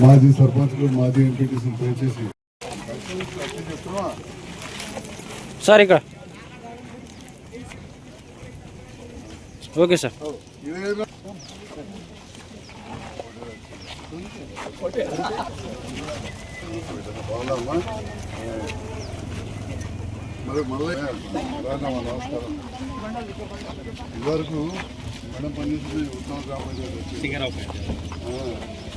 మాజీ సర్పంచ్లు మాజీ ఎంపీటీసీలు దయచేసి. సార్ ఇక్కడ. Okay sir. మరి మళ్ళీ నమస్కారం ఇదివరకు మేడం పనిచేసింది ఉత్తమ గ్రామ పంచాయతీ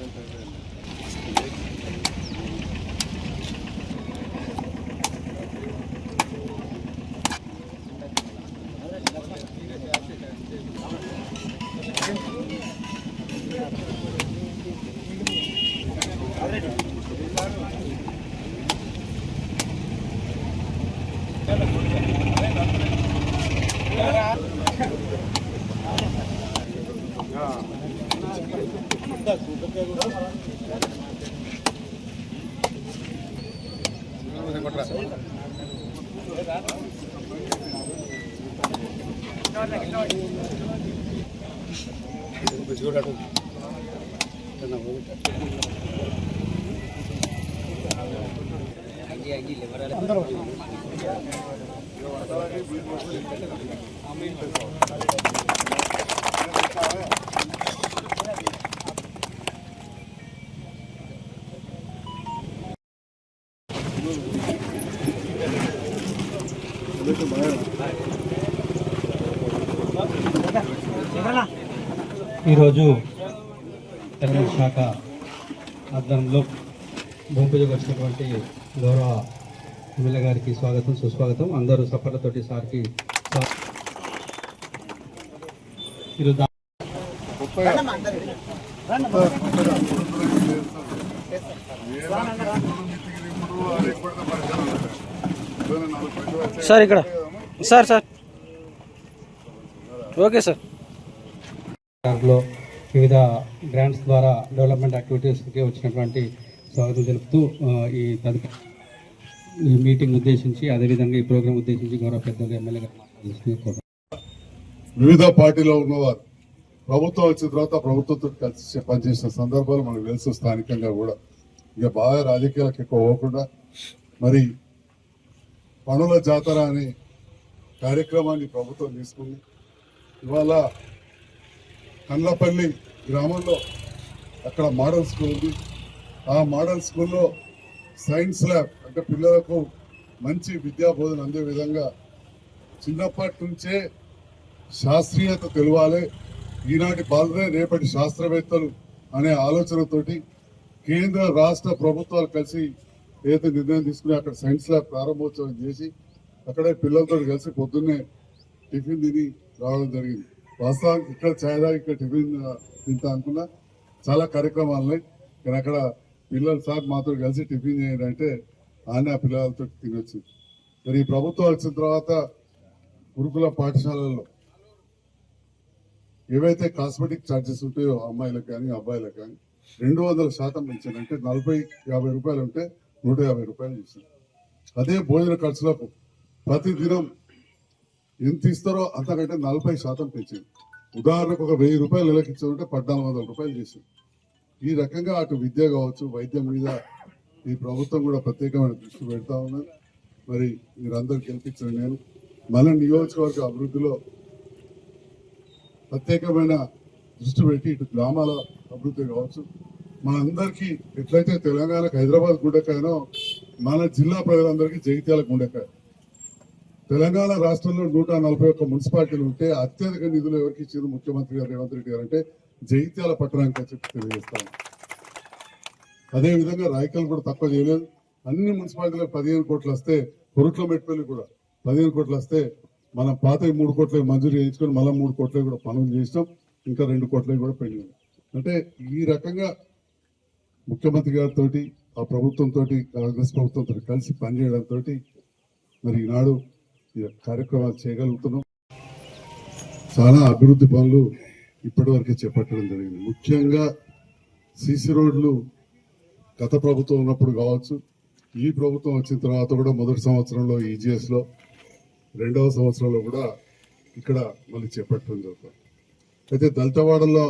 one time. ఈరోజు తెలంగాణ శాఖ ఆధ్వర్యంలో భూమి పూజకు వచ్చినటువంటి గౌరవ ఎమ్మెల్యే గారికి స్వాగతం సుస్వాగతం. అందరూ సఫలతోటి సార్కి ఈరోజు. సార్ ఇక్కడ. Sir sir. Okay sir. దాంట్లో వివిధ గ్రాంట్స్ ద్వారా డెవలప్మెంట్ యాక్టివిటీస్కి వచ్చినటువంటి స్వాగతం తెలుపుతూ ఈ తదుపరి ఈ మీటింగ్ ఉద్దేశించి అదేవిధంగా ఈ ప్రోగ్రాం ఉద్దేశించి గౌరవ పెద్ద ఎమ్మెల్యే గారు వివిధ పార్టీలో ఉన్నవారు ప్రభుత్వం వచ్చిన తర్వాత ప్రభుత్వంతో కలిసి పనిచేసిన సందర్భాలు మనకు తెలుసు స్థానికంగా కూడా. ఇక బాగా రాజకీయాలకు ఎక్కువ పోకుండా మరి పనుల జాతర అనే కార్యక్రమాన్ని ప్రభుత్వం తీసుకుంది. ఇవాళ కండ్లపల్లి గ్రామంలో అక్కడ మోడల్ స్కూల్ ఉంది. ఆ మోడల్ స్కూల్లో సైన్స్ ల్యాబ్ అంటే పిల్లలకు మంచి విద్యా బోధన అందే విధంగా చిన్నప్పటి నుంచే శాస్త్రీయత తెలవాలి. ఈనాటి బాలరే రేపటి శాస్త్రవేత్తలు అనే ఆలోచనతోటి కేంద్ర రాష్ట్ర ప్రభుత్వాలు కలిసి ఏదైతే నిర్ణయం తీసుకుని అక్కడ సైన్స్ ల్యాబ్ ప్రారంభోత్సవం చేసి అక్కడే పిల్లలతో కలిసి పొద్దున్నే టిఫిన్ తిని రావడం జరిగింది. వాస్తవానికి ఇక్కడ ఛాయ్ తాగి ఇక్కడ టిఫిన్ తింటా అనుకున్నా. చాలా కార్యక్రమాలు ఉన్నాయి కానీ అక్కడ పిల్లలు సార్ మాతో కలిసి టిఫిన్ చేయండి అంటే ఆనే ఆ పిల్లలతో తినొచ్చు. మరి ఈ ప్రభుత్వం వచ్చిన తర్వాత గురుకుల పాఠశాలల్లో ఏవైతే కాస్మెటిక్ ఛార్జెస్ ఉంటాయో అమ్మాయిలకు కానీ అబ్బాయిలకు కానీ రెండు వందల శాతం పెంచారంటే నలభై యాభై రూపాయలు ఉంటే నూట యాభై రూపాయలు చేశారు. అదే భోజన ఖర్చులకు ప్రతిదినం ఎంత ఇస్తారో అంతకంటే నలభై శాతం పెంచింది. ఉదాహరణకు ఒక వెయ్యి రూపాయలు నెలకి ఇచ్చారంటే పద్నాలుగు వందల రూపాయలు చేసింది. ఈ రకంగా అటు విద్య కావచ్చు వైద్యం మీద ఈ ప్రభుత్వం కూడా ప్రత్యేకమైన దృష్టి పెడతా ఉన్నది. మరి మీరందరూ గెలిపించిన నేను మన నియోజకవర్గ అభివృద్ధిలో ప్రత్యేకమైన దృష్టి పెట్టి ఇటు గ్రామాల అభివృద్ధి కావచ్చు. మనందరికీ ఎట్లయితే తెలంగాణకు హైదరాబాద్ గుండెకాయనో మన జిల్లా ప్రజలందరికీ జగిత్యాల గుండెకాయ. తెలంగాణ రాష్ట్రంలో నూట నలభై ఒక్క మున్సిపాలిటీలు ఉంటే అత్యధిక నిధులు ఎవరికి ఇచ్చారు? ముఖ్యమంత్రి గారు రేవంత్ రెడ్డి గారు అంటే జైత్యాల పట్టణానికి చెప్పి తెలియజేస్తాను. అదేవిధంగా రాయకల్ కూడా తక్కువ చేయలేదు. అన్ని మున్సిపాలిటీలకు పదిహేను కోట్లు వస్తే కొరుట్ల మెట్పల్లి కూడా పదిహేను కోట్లు వస్తే మనం పాత మూడు కోట్ల మంజూరు చేయించుకొని మళ్ళీ మూడు కోట్లకి కూడా పనులు చేసినాం. ఇంకా రెండు కోట్ల కూడా పెండింగ్ అంటే ఈ రకంగా ముఖ్యమంత్రి గారితో ఆ ప్రభుత్వంతో కాంగ్రెస్ ప్రభుత్వంతో కలిసి పనిచేయడంతో మరి ఈనాడు కార్యక్రమాలు చేయగలుగుతున్నాం. చాలా అభివృద్ధి పనులు ఇప్పటివరకే చేపట్టడం జరిగింది. ముఖ్యంగా సీసీ రోడ్లు గత ప్రభుత్వం ఉన్నప్పుడు కావచ్చు ఈ ప్రభుత్వం వచ్చిన తర్వాత కూడా మొదటి సంవత్సరంలో ఈజీఎస్లో రెండవ సంవత్సరంలో కూడా ఇక్కడ మళ్ళీ చేపట్టడం జరుగుతుంది. అయితే దళితవాడలో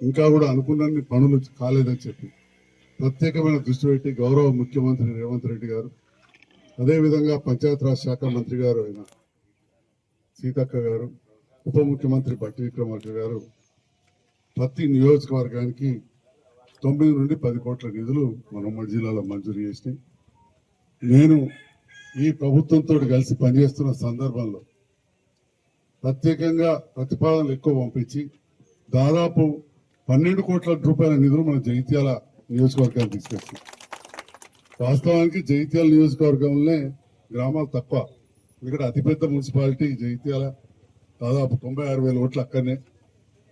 ఇంకా కూడా అనుకున్నన్ని పనులు కాలేదని చెప్పి ప్రత్యేకమైన దృష్టి పెట్టి గౌరవ ముఖ్యమంత్రి రేవంత్ రెడ్డి గారు అదేవిధంగా పంచాయతీరాజ్ శాఖ మంత్రి గారు అయిన సీతక్క గారు ఉప ముఖ్యమంత్రి బట్టి విక్రమార్క గారు ప్రతి నియోజకవర్గానికి తొమ్మిది నుండి పది కోట్ల నిధులు మన ఉమ్మడి జిల్లాలో మంజూరు చేసినాయి. నేను ఈ ప్రభుత్వంతో కలిసి పనిచేస్తున్న సందర్భంలో ప్రత్యేకంగా ప్రతిపాదనలు ఎక్కువ పంపించి దాదాపు పన్నెండు కోట్ల రూపాయల నిధులు మన జగిత్యాల నియోజకవర్గానికి తీసుకొచ్చాం. వాస్తవానికి జైత్యాల నియోజకవర్గంలోనే గ్రామాలు తక్కువ. ఇక్కడ అతిపెద్ద మున్సిపాలిటీ జైత్యాల దాదాపు తొంభై ఆరు వేల ఓట్లు అక్కడనే.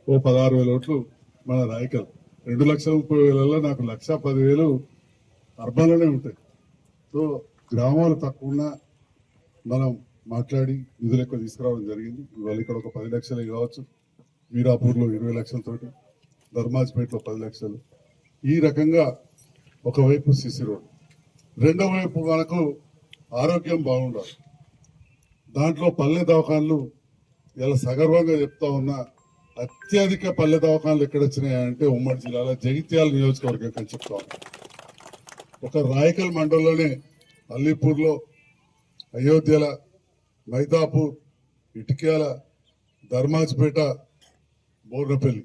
ఓ పదహారు వేల ఓట్లు మన రాయకల్. రెండు లక్షల ముప్పై వేలలో నాకు లక్ష పదివేలు అర్బన్లోనే ఉంటాయి. సో గ్రామాలు తక్కువన్నా మనం మాట్లాడి నిధులు ఎక్కువ తీసుకురావడం జరిగింది. ఇవాళ ఇక్కడ ఒక పది లక్షలే కావచ్చు. వీరాపూర్లో ఇరవై లక్షలతోటి ధర్మాజ్పేటలో పది లక్షలు. ఈ రకంగా ఒకవైపు సిసి రోడ్ రెండో వైపు మనకు ఆరోగ్యం బాగుండాలి. దాంట్లో పల్లె దవాఖాన్లు ఇలా సగర్వంగా చెప్తా ఉన్నా అత్యధిక పల్లె దవాఖాన్లు ఎక్కడ వచ్చినాయంటే ఉమ్మడి జిల్లాలో జగిత్యాల నియోజకవర్గం ఎక్కడ చెప్తా ఒక రాయకల్ మండలంలోనే అల్లీపూర్లో అయోధ్యల మైదాపూర్ ఇటిక్యాల ధర్మాజ్పేట బోర్నపల్లి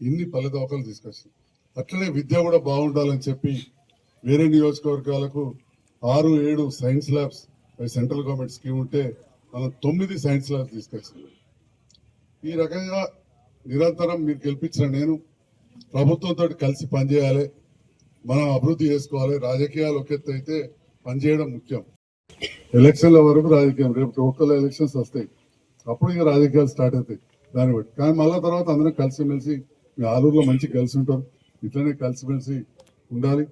ఇన్ని పల్లె దవాఖాలు తీసుకొచ్చింది అట్లనే విద్య కూడా బాగుండాలని చెప్పి వేరే నియోజకవర్గాలకు ఆరు ఏడు science labs central government scheme ఉంటే మనం తొమ్మిది సైన్స్ ల్యాబ్స్ తీసుకొచ్చింది ఈ రకంగా నిరంతరం మీరు గెలిపించిన నేను ప్రభుత్వంతో కలిసి పనిచేయాలి మనం అభివృద్ధి చేసుకోవాలి రాజకీయాలు ఒక ఎత్తు అయితే పనిచేయడం ముఖ్యం. ఎలక్షన్ల వరకు రాజకీయం రేపు ఒక్కళ్ళ ఎలక్షన్స్ వస్తాయి. అప్పుడు ఇక రాజకీయాలు స్టార్ట్ అవుతాయి. దాన్ని బట్టి. కానీ మళ్ళా తర్వాత అందరం కలిసిమెలిసి మీ ఆలూరులో మంచి కలిసి ఉంటారు ఇట్లనే కలిసిమెలిసి ఉండాలి.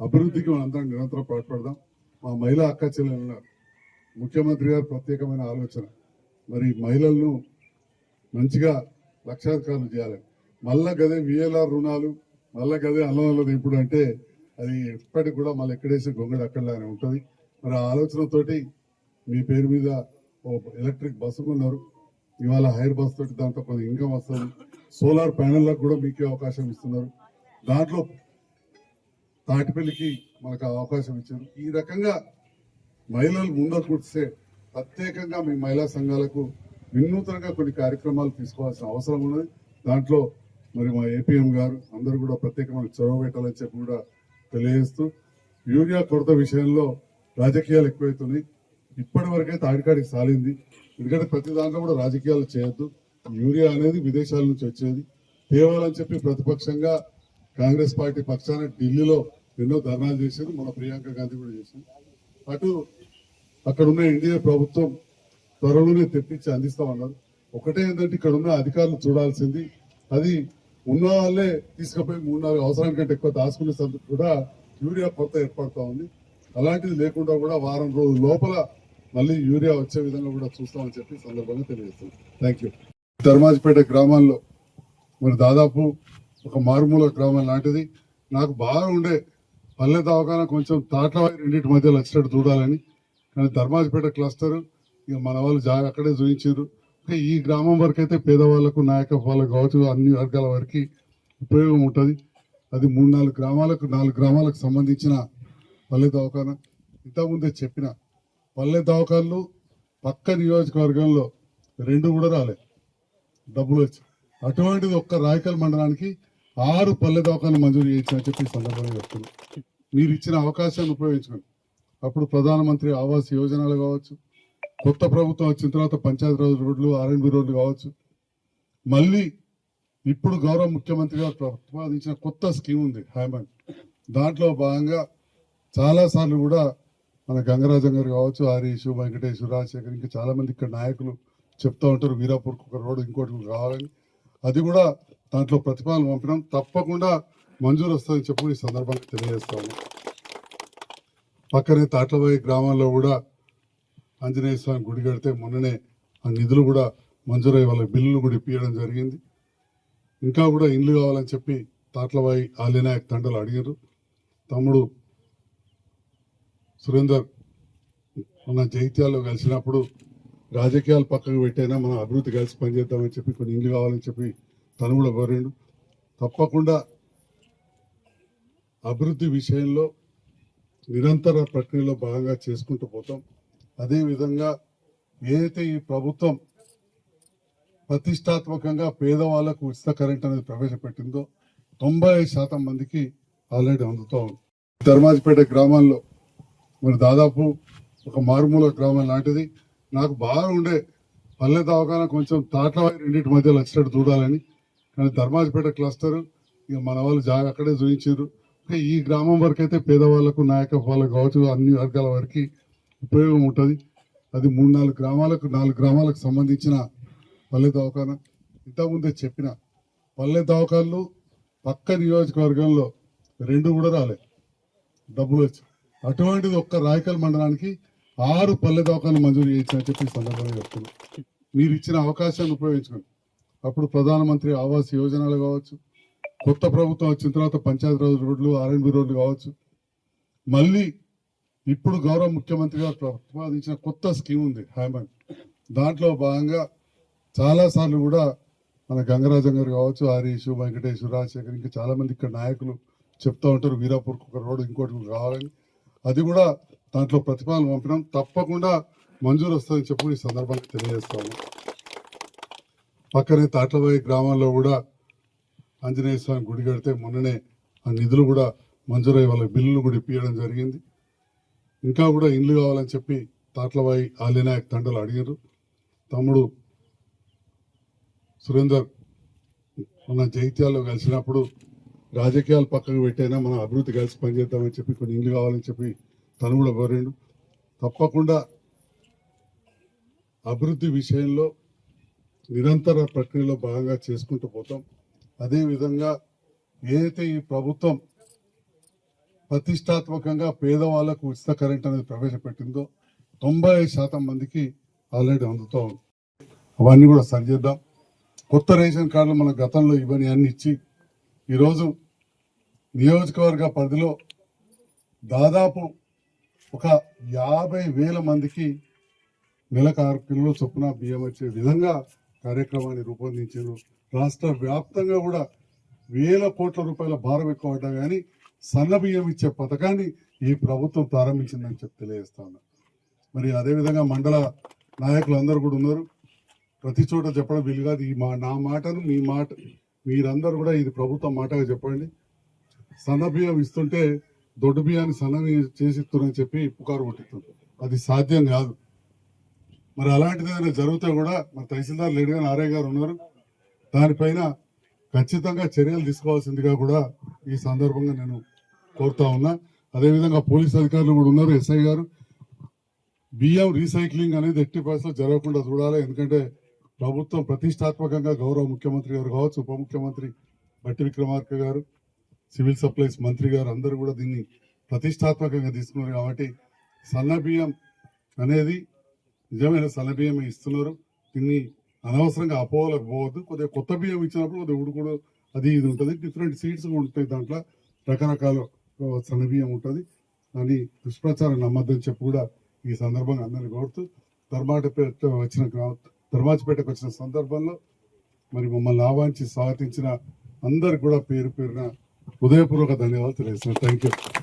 అభివృద్ధికి మనందరం నిరంతరం పాటుపడదాం మా మహిళా అక్క చెల్లెలు ఉన్నారు. ముఖ్యమంత్రి గారు ప్రత్యేకమైన ఆలోచన. మరి మహిళలను మంచిగా లక్షాధికారులు చేయాలి. మళ్ళా గదే విఎల్ఆర్ రుణాలు మళ్ళా గదే అల్లంలో ఇప్పుడు అంటే అది ఎప్పటికి కూడా మళ్ళీ ఎక్కడేసి గొంగడి అక్కడలానే ఉంటుంది. మరి ఆ ఆలోచనతోటి మీ పేరు మీద ఓ ఎలక్ట్రిక్ బస్సు కొన్నారు. ఇవాళ హైర్ బస్ తోటి దాంట్లో కొంత ఇన్కమ్ వస్తుంది. సోలార్ ప్యానెల్లకు కూడా మీకే అవకాశం ఇస్తున్నారు. దాంట్లో తాటిపల్లికి మనకు ఆ అవకాశం ఇచ్చారు. ఈ రకంగా మహిళలు ముందరకు వస్తే ప్రత్యేకంగా మీ మహిళా సంఘాలకు వినూతనంగా కొన్ని కార్యక్రమాలు తీసుకోవాల్సిన అవసరం ఉన్నది. దాంట్లో మరి మా ఏపీఎం గారు అందరూ కూడా ప్రత్యేకమైన చొరవ పెట్టాలని చెప్పి కూడా తెలియజేస్తూ యూరియా కొరత విషయంలో రాజకీయాలు ఎక్కువైతున్నాయి. ఇప్పటి వరకైతే ఆడికాడికి సాలింది. ఎందుకంటే ప్రతి దాంట్లో కూడా రాజకీయాలు చేయొద్దు. యూరియా అనేది విదేశాల నుంచి వచ్చేది. తేవాలని చెప్పి ప్రతిపక్షంగా కాంగ్రెస్ పార్టీ పక్షాన ఢిల్లీలో ఎన్నో ధర్నాలు చేశారు. మన ప్రియాంక గాంధీ కూడా చేశారు. అటు అక్కడ ఉన్న ఎన్డీఏ ప్రభుత్వం త్వరలోనే తెప్పించి అందిస్తామన్నారు. ఒకటే ఏంటంటే ఇక్కడ ఉన్న అధికారులు చూడాల్సింది. అది ఉన్న వాళ్ళే తీసుకుపోయి మూడు నాలుగు కంటే ఎక్కువ దాచుకునే సందర్భం కూడా యూరియా కొత్త ఏర్పడతా ఉంది. అలాంటిది లేకుండా కూడా వారం రోజుల లోపల మళ్ళీ యూరియా వచ్చే విధంగా కూడా చూస్తామని చెప్పి సందర్భంగా తెలియజేస్తున్నాం. థ్యాంక్ యూ ధర్మాజిపేట గ్రామాల్లో మరి దాదాపు ఒక మారుమూల గ్రామం లాంటిది. నాకు బాగా ఉండే పల్లె దవాఖాన కొంచెం తాట్ల రెండింటి మధ్యలో వచ్చినట్టు చూడాలని. కానీ ధర్మాజపేట క్లస్టర్ ఇక మన వాళ్ళు జా అక్కడే చూపించారు ఈ గ్రామం వరకు అయితే పేదవాళ్ళకు నాయక వాళ్ళకు కావచ్చు అన్ని వర్గాల వారికి ఉపయోగం ఉంటుంది. అది మూడు నాలుగు గ్రామాలకు నాలుగు గ్రామాలకు సంబంధించిన పల్లె దవాఖాన. ఇంతకుముందే చెప్పిన పల్లె దవాఖాన్లు పక్క నియోజకవర్గంలో రెండు కూడా రాలే. డబ్బులు వచ్చి. అటువంటిది ఒక్క రాయకల్ మండలానికి ఆరు పల్లె దవాఖాన్లు మంజూరు చేయించిన చెప్పి సందర్భంగా చెప్తున్నాను మీరు ఇచ్చిన అవకాశాన్ని ఉపయోగించుకోండి. అప్పుడు ప్రధానమంత్రి ఆవాస్ యోజనలు కావచ్చు కొత్త ప్రభుత్వం వచ్చిన తర్వాత పంచాయతీరాజ్ రోడ్లు ఆర్ఎన్బి రోడ్లు కావచ్చు. మళ్ళీ ఇప్పుడు గౌరవ ముఖ్యమంత్రి గారు ప్రతిపాదించిన కొత్త స్కీమ్ ఉంది హైమండ్ దాంట్లో భాగంగా చాలా సార్లు కూడా మన గంగరాజం గారు కావచ్చు హరీష్ వెంకటేష్ రాజశేఖర్ ఇంకా చాలామంది ఇక్కడ నాయకులు చెప్తూ ఉంటారు వీరాపూర్కి ఒక రోడ్డు ఇంకోటి కావాలని అది కూడా దాంట్లో ప్రతిపాదన పంపినాం. తప్పకుండా మంజూరు వస్తుందని చెప్పి ఈ సందర్భంగా తెలియజేస్తాము పక్కనే తాట్లబాయి గ్రామంలో కూడా ఆంజనేయ స్వామి గుడి కడితే మొన్ననే ఆ నిధులు కూడా మంజూరై వాళ్ళ బిల్లులు కూడా ఇప్పించడం జరిగింది. ఇంకా కూడా ఇండ్లు కావాలని చెప్పి తాట్లబాయి ఆలినాయక్ తండ్రులు అడిగారు తమ్ముడు సురేందర్ మన జైత్యాల్లో కలిసినప్పుడు రాజకీయాలు పక్కకు పెట్టైనా మనం అభివృద్ధి కలిసి పనిచేద్దామని చెప్పి కొన్ని ఇండ్లు కావాలని చెప్పి తను కూడా కోరిండు. తప్పకుండా అభివృద్ధి విషయంలో నిరంతర ప్రక్రియలో భాగంగా చేసుకుంటూ పోతాం. అదేవిధంగా ఏదైతే ఈ ప్రభుత్వం ప్రతిష్టాత్మకంగా పేదవాళ్ళకు ఉచిత కరెంట్ అనేది ప్రవేశపెట్టిందో తొంభై ఐదు శాతం మందికి ఆల్రెడీ అందుతూ ఉంది. ధర్మాజిపేట గ్రామాల్లో మరి దాదాపు ఒక మారుమూల గ్రామం లాంటిది. నాకు బాగా ఉండే పల్లె దవాఖాన కొంచెం తాట్లవాయి రెండింటి మధ్యలో వచ్చినట్టు చూడాలని. కానీ ధర్మాజిపేట క్లస్టర్ ఇక మన వాళ్ళు జాగా అక్కడే చూపించారు ఈ గ్రామం వరకు అయితే పేదవాళ్ళకు నాయక వాళ్ళకు కావచ్చు అన్ని వర్గాల వారికి ఉపయోగం ఉంటుంది. అది మూడు నాలుగు గ్రామాలకు నాలుగు గ్రామాలకు సంబంధించిన పల్లె దవాఖాన. ఇంతకుముందే చెప్పిన పల్లె దవాఖాన్లు పక్క నియోజకవర్గంలో రెండు కూడా రాలే. డబ్బులు వచ్చి అటువంటిది ఒక్క రాయకల్ మండలానికి ఆరు పల్లె దవాఖాన మంజూరు చేయించని చెప్పి సందర్భంగా చెప్తున్నాను మీరు ఇచ్చిన అవకాశాన్ని ఉపయోగించుకోండి. అప్పుడు ప్రధానమంత్రి ఆవాస్ యోజనలు కావచ్చు కొత్త ప్రభుత్వం వచ్చిన తర్వాత పంచాయతీరాజ్ రోడ్లు ఆర్ఎన్బి రోడ్లు కావచ్చు. మళ్ళీ ఇప్పుడు గౌరవ ముఖ్యమంత్రి గారు ప్రతిపాదించిన కొత్త స్కీమ్ ఉంది హ్యామన్ దాంట్లో భాగంగా చాలా సార్లు కూడా మన గంగరాజం గారు కావచ్చు హరీష్ వెంకటేష్ రాజశేఖర్ ఇంకా చాలామంది ఇక్కడ నాయకులు చెప్తా ఉంటారు వీరాపూర్కి ఒక రోడ్డు ఇంకోటి కావాలని అది కూడా దాంట్లో ప్రతిపాదన పంపినాం. తప్పకుండా మంజూరు వస్తుందని చెప్పి ఈ సందర్భంగా తెలియజేస్తాము పక్కనే తాట్లబాయి గ్రామాల్లో కూడా ఆంజనేయ స్వామి గుడి కడితే మొన్ననే ఆ నిధులు కూడా మంజూరై వాళ్ళ బిల్లులు కూడా ఇప్పించడం జరిగింది. ఇంకా కూడా ఇండ్లు కావాలని చెప్పి తాట్లబాయి ఆలినాయక్ తండలు అడిగారు తమ్ముడు సురేందర్ మన జైత్యాల్లో కలిసినప్పుడు రాజకీయాలు పక్కకు పెట్టైనా మనం అభివృద్ధి కలిసి పనిచేద్దామని చెప్పి కొన్ని ఇండ్లు కావాలని చెప్పి తను కూడా కోరిండు. తప్పకుండా అభివృద్ధి విషయంలో నిరంతర ప్రక్రియలో భాగంగా చేసుకుంటూ పోతాం. అదేవిధంగా ఏదైతే ఈ ప్రభుత్వం ప్రతిష్టాత్మకంగా పేదవాళ్ళకు ఉచిత కరెంట్ అనేది ప్రవేశపెట్టిందో తొంభై శాతం మందికి ఆల్రెడీ అందుతూ ఉంది. అవన్నీ కూడా సరిచేద్దాం కొత్త రేషన్ కార్డులు మన గతంలో ఇవన్నీ అన్ని ఇచ్చి ఈరోజు నియోజకవర్గ పరిధిలో దాదాపు ఒక యాభై వేల మందికి నెలకు ఆరు కిలోల చొప్పున బియ్యం వచ్చే విధంగా కార్యక్రమాన్ని రూపొందించారు. రాష్ట్ర వ్యాప్తంగా కూడా వేల కోట్ల రూపాయల భారం ఎక్కువ పడ్డా కానీ సన్న బియ్యం ఇచ్చే పథకాన్ని ఈ ప్రభుత్వం ప్రారంభించిందని చెప్పి తెలియజేస్తా ఉన్నా. మరి అదేవిధంగా మండల నాయకులు అందరూ కూడా ఉన్నారు. ప్రతి చోట చెప్పడం వీలు కాదు. ఈ మా నా మాటను మీ మాట మీరందరూ కూడా ఇది ప్రభుత్వం మాటగా చెప్పండి. సన్న బియ్యం ఇస్తుంటే దొడ్డు బియ్యాన్ని సన్నబియ్యం చేసి ఇస్తున్నారని చెప్పి పుకారు కొట్టిస్తుంది అది సాధ్యం కాదు. మరి అలాంటిది ఏదైనా జరిగితే కూడా మరి తహసీల్దార్ లేడు నారాయణ గారు ఉన్నారు. దానిపైన ఖచ్చితంగా చర్యలు తీసుకోవాల్సిందిగా కూడా ఈ సందర్భంగా నేను కోరుతా ఉన్నా. అదేవిధంగా పోలీస్ అధికారులు కూడా ఉన్నారు ఎస్ఐ గారు. బియ్యం రీసైక్లింగ్ అనేది ఎట్టి పరిస్థితులు జరగకుండా చూడాలి. ఎందుకంటే ప్రభుత్వం ప్రతిష్టాత్మకంగా గౌరవ ముఖ్యమంత్రి గారు కావచ్చు ఉప ముఖ్యమంత్రి బట్టి విక్రమార్క గారు సివిల్ సప్లైస్ మంత్రి గారు అందరూ కూడా దీన్ని ప్రతిష్టాత్మకంగా తీసుకున్నారు కాబట్టి సన్న బియ్యం అనేది నిజమైన సన్న బియ్యం ఇస్తున్నారు. దీన్ని అనవసరంగా అపోహలకు పోవద్దు. కొద్దిగా కొత్త బియ్యం ఇచ్చినప్పుడు కొద్దిగా ఉడుకుడు అది ఇది ఉంటుంది. డిఫరెంట్ సీడ్స్ ఉంటాయి దాంట్లో. రకరకాల ఆ, సన్న బియ్యం ఉంటుంది. అని దుష్ప్రచారం నమ్మద్దని చెప్పి కూడా ఈ సందర్భంగా అందరిని కోరుతూ ధర్మాటపేట వచ్చిన గ్రా- ధర్మాజపేటకు వచ్చిన సందర్భంలో మరి మమ్మల్ని ఆహ్వానించి స్వాగతించిన అందరికి కూడా పేరు పేరున హృదయపూర్వక ధన్యవాదాలు తెలియజేస్తున్నాను. Thank you